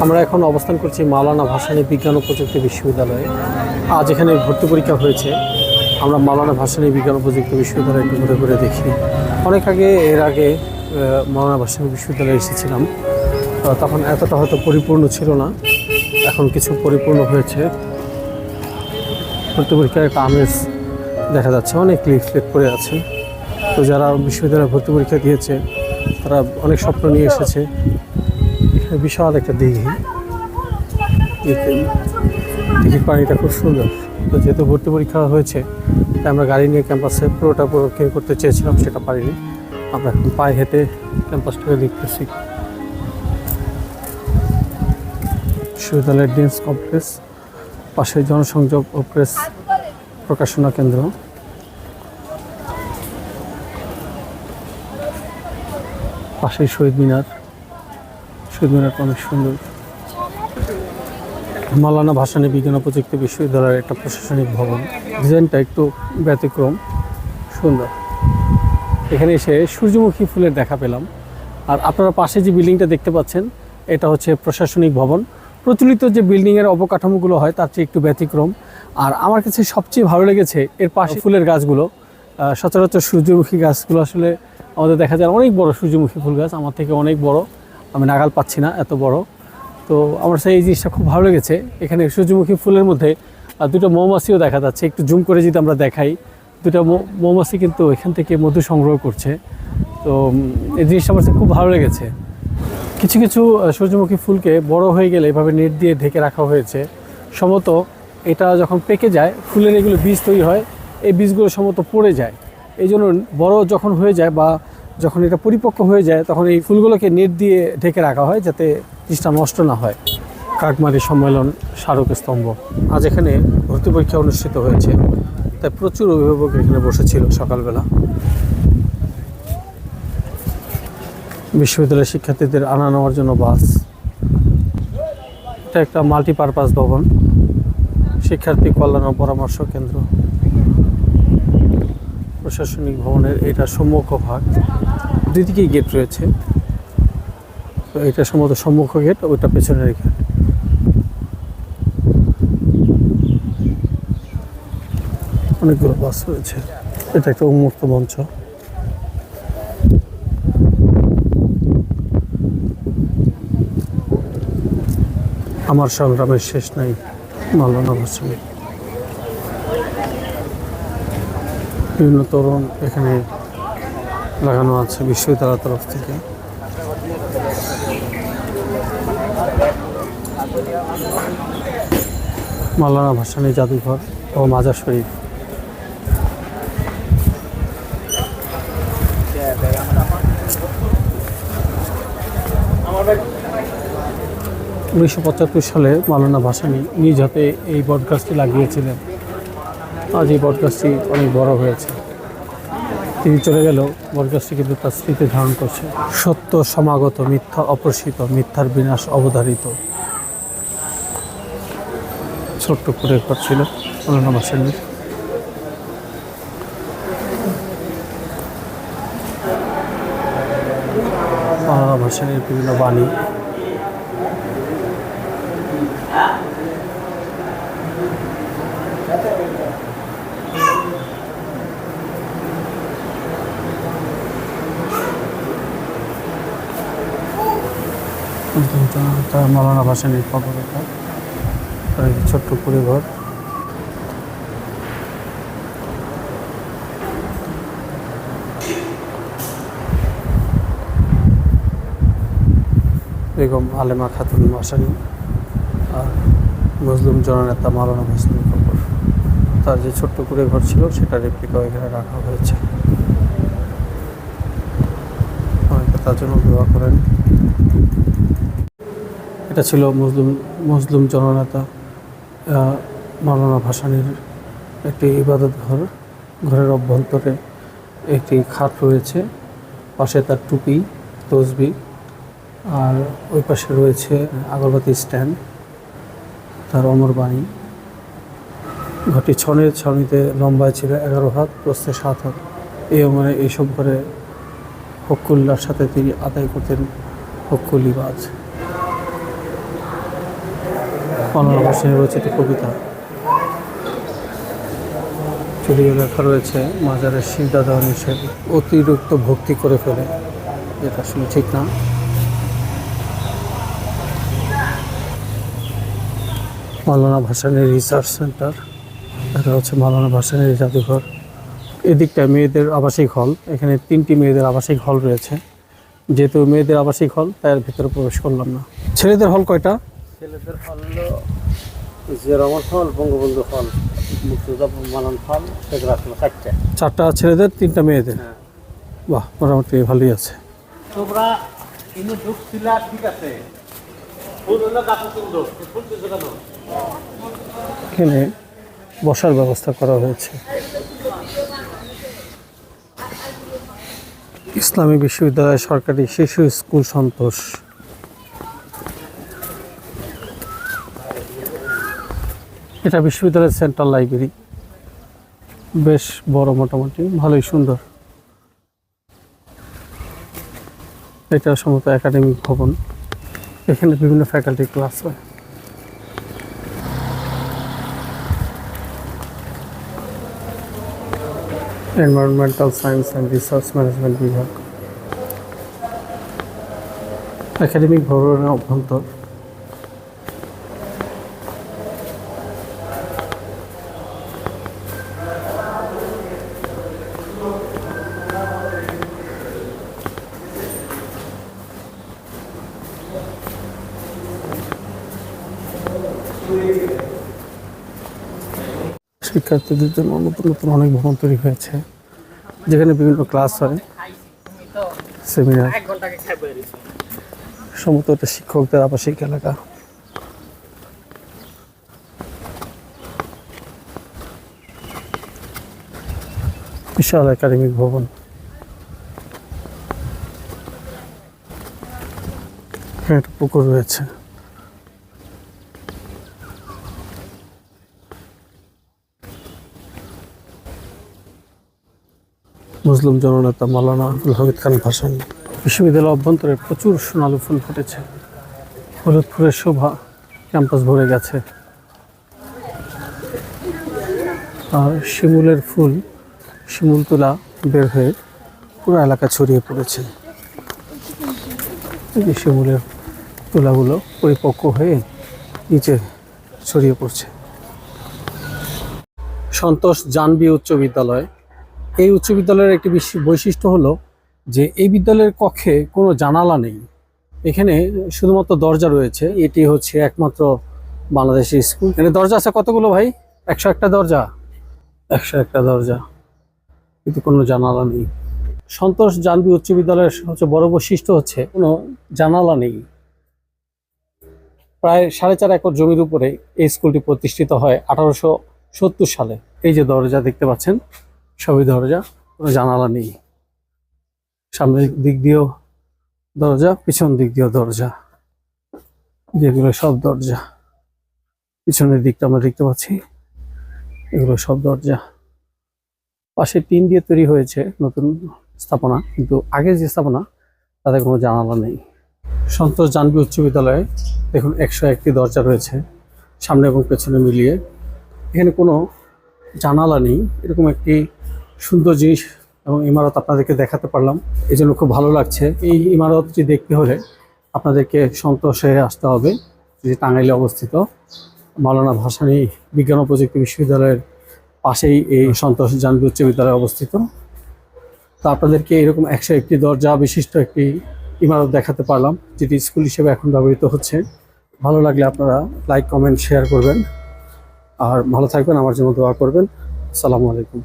আমরা এখন অবস্থান করছি মাওলানা ভাসানী বিজ্ঞান ও প্রযুক্তি বিশ্ববিদ্যালয়ে। আজ এখানে ভর্তি পরীক্ষা হয়েছে। আমরা মাওলানা ভাসানী বিজ্ঞান ও প্রযুক্তি বিশ্ববিদ্যালয়ে একটু ঘুরে ঘুরে দেখি। অনেক আগে এর আগে আহ, মাওলানা ভাসানী বিশ্ববিদ্যালয়ে এসেছিলাম। তখন এতটা হয়তো পরিপূর্ণ ছিল না। এখন কিছু পরিপূর্ণ হয়েছে। ভর্তি পরীক্ষার একটা আমেজ দেখা যাচ্ছে। অনেক লিফলেট পড়ে আছে। তো যারা বিশ্ববিদ্যালয়ে ভর্তি পরীক্ষা দিয়েছে তারা অনেক স্বপ্ন নিয়ে এসেছে। বিশাল একটা দিঘি দিঘি- দিঘির পানিটা খুব সুন্দর। তো যেহেতু ভর্তি পরীক্ষা হয়েছে, তাই আমরা গাড়ি নিয়ে ক্যাম্পাসে পুরোটা পুরো কেউ করতে চেয়েছিলাম, সেটা পারিনি। আমরা এখন পায়ে হেঁটে ক্যাম্পাসটাকে দেখতেছি। বিশ্ববিদ্যালয়ের ডেন্স কমপ্লেক্স, পাশে জনসংযোগ ও প্রেস প্রকাশনা কেন্দ্র। পাশেই শহীদ মিনার। শহীদ অনেক সুন্দর। মালানা ভাসানী বিজ্ঞান ও প্রযুক্তি বিশ্ববিদ্যালয়ের একটা প্রশাসনিক ভবন। ডিজাইনটা একটু ব্যতিক্রম, সুন্দর। এখানে এসে সূর্যমুখী ফুলের দেখা পেলাম। আর আপনারা পাশে যে বিল্ডিংটা দেখতে পাচ্ছেন, এটা হচ্ছে প্রশাসনিক ভবন। প্রচলিত যে বিল্ডিংয়ের অবকাঠামোগুলো হয়, তার চেয়ে একটু ব্যতিক্রম। আর আমার কাছে সবচেয়ে ভালো লেগেছে, এর পাশে ফুলের গাছগুলো। সচরাচর সূর্যমুখী গাছগুলো আসলে আমাদের দেখা যায় অনেক বড় সূর্যমুখী ফুল গাছ, আমার থেকে অনেক বড়। আমি নাগাল পাচ্ছি না এত বড়। তো আমার সেই এই জিনিসটা খুব ভালো লেগেছে। এখানে সূর্যমুখী ফুলের মধ্যে দুটো মৌমাছিও দেখা যাচ্ছে। একটু জুম করে যদি আমরা দেখাই, দুটো মৌমাছি কিন্তু এখান থেকে মধু সংগ্রহ করছে। তো এই জিনিসটা আমার খুব ভালো লেগেছে। কিছু কিছু সূর্যমুখী ফুলকে বড় হয়ে গেলে এভাবে নেট দিয়ে ঢেকে রাখা হয়েছে। সম্ভবত এটা যখন পেকে যায়, ফুলের এগুলো বীজ তৈরি হয়, এই বীজগুলো সম্ভবত পড়ে যায়। এই জন্য বড় যখন হয়ে যায় বা যখন এটা পরিপক্ক হয়ে যায়, তখন এই ফুলগুলোকে নেট দিয়ে ঢেকে রাখা হয় যাতে জিনিসটা নষ্ট না হয়। কাকমারি সম্মেলন স্মারক স্তম্ভ আজ এখানে ভর্তি পরীক্ষা অনুষ্ঠিত হয়েছে। তাই প্রচুর অভিভাবক এখানে বসেছিল সকালবেলা। বিশ্ববিদ্যালয়ের শিক্ষার্থীদের আনা নেওয়ার জন্য বাস। এটা একটা মাল্টিপারপাস ভবন। শিক্ষার্থী কল্যাণ ও পরামর্শ কেন্দ্র। প্রশাসনিক ভবনের এটা সম্মুখ ভাগ। দুদিকেই গেট রয়েছে। তো এটা সম্ভবত সম্মুখ গেট ওইটা পেছনের গেট অনেকগুলো বাস রয়েছে। এটা একটা উন্মুক্ত মঞ্চ। আমার সংগ্রামের শেষ নাই মাল্লানা ভাসানী বিভিন্ন তরুণ এখানে লাগানো আছে বিশ্ববিদ্যালয়ের তরফ থেকে। মালানা ভাসানী জাদুঘর ও মাজার শরীফ। উনিশশো পঁচাত্তর সালে মালানা ভাসানী নিজ হাতে এই বটগাছটি লাগিয়েছিলেন। আজ এই বটগাছটি অনেক বড় হয়েছে। তিনি চলে গেলেও বটগাছটি কিন্তু তার স্মৃতি ধারণ করছে। সত্য, সমাগত, মিথ্যা অপ্রসিত মিথ্যার বিনাশ, অবধারিত। ছোট্ট করে ঘর ছিল। মাওলানা ভাসানীর বিভিন্ন বাণী মালানা ভাসানির কবরটা ছোট্ট পরিবার। বেগম আলেমা খাতুন ভাসানি আর মুসলিম জননেতা মালানা ভাসানির কবর। তার যে ছোট্ট কুড়ে ঘর ছিল, সেটা রেপ্লিকা এখানে রাখা হয়েছে। তার জন্য দোয়া করেন। এটা ছিল মুসলিম মুসলিম জননেতা মাওলানা ভাসানির একটি ইবাদত ঘর। ঘরের অভ্যন্তরে একটি খাট রয়েছে, পাশে তার টুপি, তসবি, আর ওই পাশে রয়েছে আগরবাতি স্ট্যান্ড, তার অমর বাণী। ঘরটি ছনের ছাউনিতে লম্বায় ছিল এগারো হাত, প্রস্থে সাত হাত। এই অমরে এইসব ঘরে হকুল্লার সাথে তিনি আদায় করতেন। হকুলিবাজ মৌলানা ভাসানী রচিত কবিতা। যদিও লেখা রয়েছে মাজারের দেওয়া নিষেধ অতিরিক্ত ভক্তি করে ফেলে। যেটা আসলে ঠিক না। মালানা ভাসানের রিসার্চ সেন্টার এটা হচ্ছে মালানা ভাসানী জাদুঘর। এদিকটা মেয়েদের আবাসিক হল এখানে তিনটি মেয়েদের আবাসিক হল রয়েছে। যেহেতু মেয়েদের আবাসিক হল তাই এর ভিতরে প্রবেশ করলাম না। ছেলেদের হল কয়টা? ছেলেদের হল রহমান হল বঙ্গবন্ধু হল মুক্তিযোদ্ধা মানন হল শেখ রাসুল চারটে। চারটা ছেলেদের তিনটা মেয়েদের? হ্যাঁ। বাহ মোটামুটি ভালোই আছে। তোমরা কিন্তু ঢুকছিলা ঠিক আছে? এখানে বসার ব্যবস্থা করা হয়েছে। ইসলামী বিশ্ববিদ্যালয় সরকারি শিশু স্কুল সন্তোষ। এটা বিশ্ববিদ্যালয়ের সেন্ট্রাল লাইব্রেরি। বেশ বড় মোটামুটি, ভালোই সুন্দর। এটা সম্ভবত একাডেমিক ভবন। এখানে বিভিন্ন ফ্যাকাল্টি ক্লাস হয়। Environmental science and research management বিভাগ একাডেমিক ভবনের অভ্যন্তর। শিক্ষার্থীদের জন্য নতুন নতুন অনেক ভবন তৈরি হয়েছে। যেখানে বিভিন্ন ক্লাস হয় সেমিনার সমস্ত এটা শিক্ষকদের আবাসিক এলাকা। বিশাল একাডেমিক ভবন। একটা পুকুর রয়েছে। মুসলিম জননেতা মালানা আব্দুল হামিদ খান ভাসানী। বিশ্ববিদ্যালয় অভ্যন্তরে প্রচুর সোনালু ফুল ফুটেছে। হলুদ ফুলের শোভা ক্যাম্পাস ভরে গেছে। আর শিমুলের ফুল, শিমুল তোলা বের হয়ে পুরো এলাকা ছড়িয়ে পড়েছে। এই শিমুলের তোলাগুলো পরিপক্ক হয়ে নিচে ছড়িয়ে পড়ছে। সন্তোষ জানবি উচ্চ বিদ্যালয় এই উচ্চ বিদ্যালয়ের একটি বিশ- বৈশিষ্ট্য হলো যে এই বিদ্যালয়ের কক্ষে কোনো জানালা নেই। এখানে শুধুমাত্র দরজা রয়েছে। এটি হচ্ছে একমাত্র বাংলাদেশি স্কুল। এখানে দরজা আছে কতগুলো ভাই? একশো একটা দরজা? একশো একটা দরজা। কিন্তু কোনো জানালা নেই। সন্তোষ জানবি উচ্চ বিদ্যালয়ের সবচেয়ে বড় বৈশিষ্ট্য হচ্ছে কোনো জানালা নেই। প্রায় সাড়ে চার একর জমির উপরে এই স্কুলটি প্রতিষ্ঠিত হয় আঠারোশো সত্তর সালে। এই যে দরজা দেখতে পাচ্ছেন সবই দরজা, কোনো জানালা নেই। সামনের দিক দিয়েও দরজা, পিছন দিক দিয়েও দরজা। যেগুলো সব দরজা। পিছনের দিকটা আমরা দেখতে পাচ্ছি, এগুলো সব দরজা। পাশে টিন দিয়ে তৈরি হয়েছে নতুন স্থাপনা, কিন্তু আগের যে স্থাপনা, তাতে কোনো জানালা নেই। সন্তোষ জানবি উচ্চ বিদ্যালয়ে দেখুন একশো একটি দরজা রয়েছে, সামনে এবং পেছনে মিলিয়ে। এখানে কোনো জানালা নেই, এরকম একটি সুন্দর জিনিস এবং ইমারত আপনাদেরকে দেখাতে পারলাম। এই জন্য খুব ভালো লাগছে। এই ইমারতটি দেখতে হলে আপনাদেরকে সন্তোষে আসতে হবে, যে টাঙ্গাইলে অবস্থিত। মালানা ভাসানী বিজ্ঞান ও প্রযুক্তি বিশ্ববিদ্যালয়ের পাশেই এই সন্তোষ জানবি উচ্চ বিদ্যালয় অবস্থিত। তো আপনাদেরকে এরকম একশো একটি দরজা বিশিষ্ট একটি ইমারত দেখাতে পারলাম, যেটি স্কুল হিসেবে এখন ব্যবহৃত হচ্ছে। ভালো লাগলে আপনারা লাইক, কমেন্ট, শেয়ার করবেন। আর ভালো থাকবেন, আমার জন্য দোয়া করবেন। আসসালামু আলাইকুম।